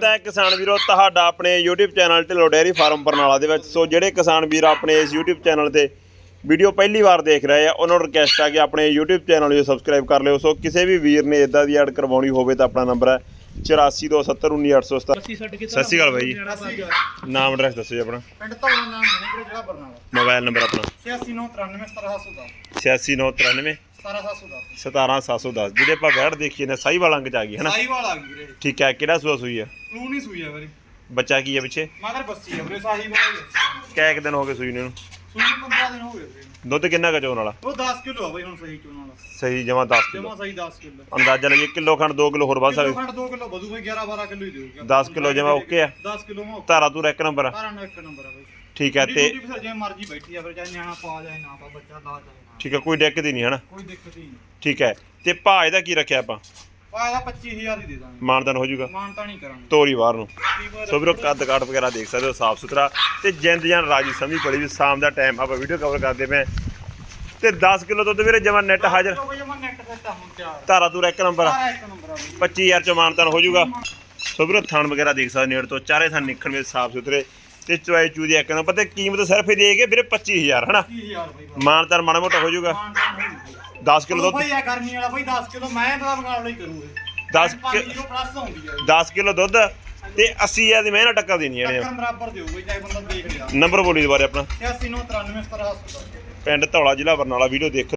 ਤਾਂ ਕਿਸਾਨ ਵੀਰੋ ਤੁਹਾਡਾ ਆਪਣੇ YouTube channel Dhillon dairy farm Barnala ਦੇ ਵਿੱਚ। ਸੋ ਜਿਹੜੇ ਕਿਸਾਨ ਵੀਰ ਆਪਣੇ ਇਸ YouTube ਚੈਨਲ ਤੇ ਵੀਡੀਓ ਪਹਿਲੀ ਵਾਰ ਦੇਖ ਰਹੇ ਆ ਉਹਨਾਂ ਨੂੰ ਰਿਕਵੈਸਟ ਆ ਕਿ ਆਪਣੇ YouTube ਚੈਨਲ ਨੂੰ ਸਬਸਕ੍ਰਾਈਬ ਕਰ ਲਿਓ। ਸੋ ਕਿਸੇ ਵੀ ਵੀਰ ਨੇ ਇਦਾਂ ਦੀ ਐਡ ਕਰਵਾਉਣੀ ਹੋਵੇ ਤਾਂ ਆਪਣਾ ਨੰਬਰ ਹੈ 8427191877 ਅਸੀਂ ਛੱਡ ਕੇ ਸਤਿ ਸ਼੍ਰੀ ਅਕਾਲ ਬਾਈ। ਜੀ। ਨਾਮ ਐਡਰੈਸ ਦੱਸੋ ਜੀ ਆਪਣਾ। ਪਿੰਡ ਧੌਲਾ ਨਾਮ ਮਨੇਗੜ ਜ਼ਿਲ੍ਹਾ ਬਰਨਾਲਾ। ਮੋਬਾਈਲ ਨੰਬਰ ਆਪਣਾ। 8693 8693 17710 17710 ਜਿਹਦੇ ਆਪਾਂ ਵੈੜ ਦੇਖੀਏ ਨੇ ਸਾਈ ਵਾਲਾ ਅੰਗ ਚ ਆ ਗਈ ਹੈ ਨਾ? ਸਾਹੀਵਾਲ ਆ ਗਈ ਵੀਰੇ। ਠੀਕ ਹੈ ਕਿਹੜਾ ਸੂਆ ਸੂਈ ਹੈ ਕਲੂ ਨਹੀਂ ਸੂਈ ਆ ਵੀਰੇ। ਬੱਚਾ ਕੀ ਹੈ ਪਿੱਛੇ? ਮਗਰ ਬੱਸੀ ਆ ਵੀਰੇ ਸਾਹੀਵਾਲ ਹੀ ਆ। ਕੈ ਦਿਨ ਹੋ ਗਏ ਸੂਈ ਨੂੰ? ਸੂਈ 15 ਦਿਨ ਹੋ ਗਏ ਵੀਰੇ। ਦੁੱਧ ਕਿੰਨਾ ਕੁ ਚੋਣ ਵਾਲਾ? ਉਹ 10 ਕਿਲੋ ਆ ਬਈ ਹੁਣ ਸਹੀ ਚੋਣ ਵਾਲਾ। ਸਹੀ ਜਮਾ 10 ਕਿਲੋ। ਜਮਾ ਸਹੀ 10 ਕਿਲੋ। ਅੰਦਾਜ਼ਾ ਲਈਏ ਕਿਲੋ ਖੰਡ 2 ਕਿਲੋ ਹੋਰ ਵੱਧ ਕਿਲੋ ਸਕਦੇ। ਖੰਡ 2 ਕਿਲੋ ਵਧੂ ਬਈ 11 12 ਕਿਲੋ ਹੀ ਦੇਊਗਾ। 10 ਕਿਲੋ ਜਮਾ ਓਕੇ ਆ। 10 ਕਿਲੋ ਮਾ ਧਾਰਾ ਤੂੰ ਇੱਕ ਨੰਬਰ ਆ। ਕਾਰਨ ਇੱਕ ਨੰਬਰ ਆ ਬਈ। ਠੀਕ ਹੈ ਤੇ ਤੇ ਜੇ ਮਰਜ਼ੀ ਬੈਠੀ ਆ ਫਿਰ ਚਾਹੇ ਨਿਆਣਾ ਪਾ ਜਾਏ ਨਾ ਪਾ ਬੱਚਾ ਲਾ ਜਾਏ ਨਾ। ਠੀਕ ਹੈ ਕੋਈ ਦਿੱਕਤ ਹੀ ਨਹੀਂ ਹਨਾ? ਕੋਈ ਦਿੱਕਤ ਹੀ ਨਹੀਂ। ਠੀਕ ਹੈ ਤੇ ਭਾਅ ਇਹਦਾ ਕੀ ਰੱਖਿਆ ਆਪਾਂ? ਆ ਇਹਦਾ 25000 ਹੀ ਦੇ ਦਾਂਗੇ। ਮਾਨਦਾਨ ਹੋ ਜਾਊਗਾ। ਮਾਨਤਾ ਨਹੀਂ ਕਰਾਂਗੇ। ਤੋਰੀ ਬਾਹਰ ਨੂੰ। ਸੋ ਵੀਰੋ ਕੱਦ ਕਾਟ ਵਗੈਰਾ ਦੇਖ ਸਕਦੇ ਹੋ ਸਾਫ਼ ਸੁਥਰਾ। ਤੇ ਜਿੰਦ ਜਾਨ ਰਾਜੀ ਸਮਝ ਬੜੀ ਵੀ ਸ਼ਾਮ ਦਾ ਟਾਈਮ ਆਪਾਂ ਵੀਡੀਓ ਕਵਰ ਕਰਦੇ ਪਏ। ਤੇ 10 ਕਿਲੋ ਦੁੱਧ ਵੀਰੇ ਜਮਾ ਨੈਟ ਹਾਜ਼ਰ। ਜਮਾ ਨੈਟ ਹੁਣ ਤਿਆਰ। ਧਾਰਾ ਤੂੰ ਇੱਕ ਨੰਬਰ ਆ। ਸਾਰਾ ਇੱਕ ਨੰਬਰ ਆ ਬਈ 25000 ਚ ਮਾਨਦਾਨ ਹੋ ਜਾਊਗਾ। ਸੋ ਵੀਰੋ ਥਣ ਵਗੈਰਾ ਦੇਖ ਸਕਦੇ ਨੇੜ ਤੋਂ ਚਾਰੇ ਥਣ ਨਿਕਲਣ ਵਿੱਚ ਸਾਫ਼ ਸੁਥਰੇ। ਤੇ ਚੁਆਈ ਚੂ ਦੀ ਇੱਕ ਨੰਬਰ ਪਤਾ ਕੀਮਤ ਸਿਰਫ ਇਹ ਦੇਗੇ ਵੀਰੇ 25000 ਹਨਾ? 20000 ਬਈ ਮਾਨਦਾਨ ਮਾੜਾ ਮੋਟਾ ਹੋ ਜਾਊਗਾ। 10 ਕਿਲੋ ਦੁੱਧ ਭਾਈ ਆ ਗਰਮੀ ਵਾਲਾ ਭਾਈ 10 ਕਿਲੋ ਮੈਂ ਤਾਂ ਮੁਕਾਬਲਾ ਹੀ ਕਰੂੰਗਾ। 10 5 ਕਿਲੋ ਪਲੱਸ ਆਉਂਦੀ ਹੈ 10 ਕਿਲੋ ਦੁੱਧ ਤੇ 80000 ਦੀ ਮਿਹਨਤ ਟੱਕਰ ਦੇਣੀ ਇਹਨੇ। ਟੱਕਰ ਬਰਾਬਰ ਦਿਓ ਬਈ ਚਾਹੇ ਬੰਦਾ ਦੇਖ ਲਿਆ। ਨੰਬਰ ਬੋਲੀ ਦੁਬਾਰੇ ਆਪਣਾ। 86 993 17 ਪਿੰਡ ਧੌਲਾ ਜ਼ਿਲ੍ਹਾ ਬਰਨਾਲਾ ਵੀਡੀਓ ਦੇਖ